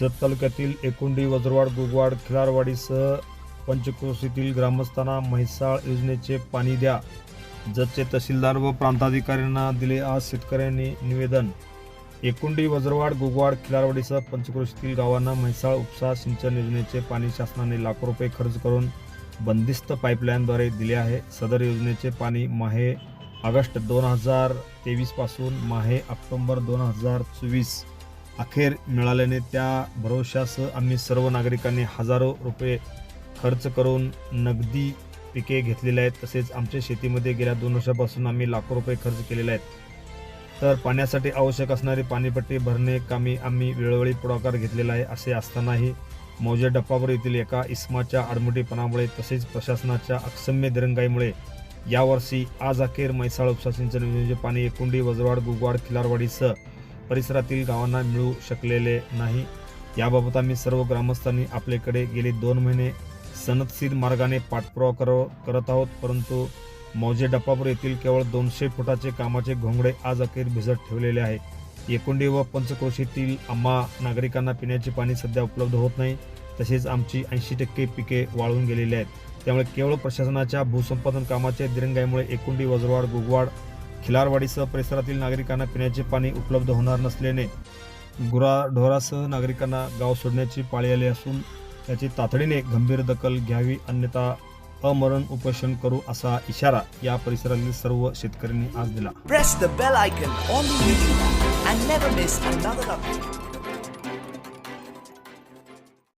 जत तालुक्यातील एकुंडी वज्रवाड गुगवाड खिलारवाडीसह पंचक्रोशीतील ग्रामस्थांना म्हैसाळ योजनेचे पाणी द्या. जतचे तहसीलदार व प्रांताधिकाऱ्यांना दिले आज शेतकऱ्यांनी निवेदन. एकुंडी वज्रवाड गुगवाड खिलारवाडीसह पंचक्रोशीतील गावांना म्हैसाळ उपसा सिंचन योजनेचे पाणी शासनाने लाखो रुपये खर्च करून बंदिस्त पाईपलाईनद्वारे दिले आहे. सदर योजनेचे पाणी माहे ऑगस्ट दोन हजार तेवीसपासून माहे ऑक्टोंबर दोन हजार चोवीस. अखेर मिळाल्याने त्या भरोशासह आम्ही सर्व नागरिकांनी हजारो रुपये खर्च करून नगदी पिके घेतलेली आहेत. तसेच आमच्या शेतीमध्ये गेल्या दोन वर्षापासून आम्ही लाखो रुपये खर्च केलेले आहेत. तर पाण्यासाठी आवश्यक असणारी पाणीपट्टी भरणे कामी आम्ही वेळोवेळी पुढाकार घेतलेला आहे असे असतानाही मौजे डप्पावर येथील एका इस्माच्या आडमुठीपणामुळे तसेच प्रशासनाच्या अक्षम्य दिरंगाईमुळे यावर्षी आज अखेर म्हैसाळ उपसा सिंचन योजनेचे पाणी एकुंडी वजरवाड गुगवाड खिलारवाडीसह परिसरातील गावांना मिळू शकलेले नाही. याबाबत आम्ही सर्व ग्रामस्थांनी आपल्याकडे गेले दोन महिने सनदशीर मार्गाने पाठपुरावा कर करत आहोत परंतु मौजे डप्पापूर येथील केवळ दोनशे फुटाचे कामाचे घोंगडे आज अखेर भिजत ठेवलेले आहे एकुंडी व पंचक्रोशीतील आम्हा नागरिकांना पिण्याचे पाणी सध्या उपलब्ध होत नाही. तसेच आमची ऐंशी टक्के पिके वाळून गेलेली आहेत. त्यामुळे केवळ प्रशासनाच्या भूसंपादन कामाच्या दिरंगाईमुळे एकुंडी वजरवाड गुगवाड खिलारवाडीसह परिसरातील नागरिकांना पिण्याचे पाणी उपलब्ध होणार नसल्याने गुराढोरासह नागरिकांना गाव सोडण्याची पाळी आली असून त्याची तातडीने गंभीर दखल घ्यावी अन्यथा अमरण उपोषण करू असा इशारा या परिसरातील सर्व शेतकऱ्यांनी आज दिला.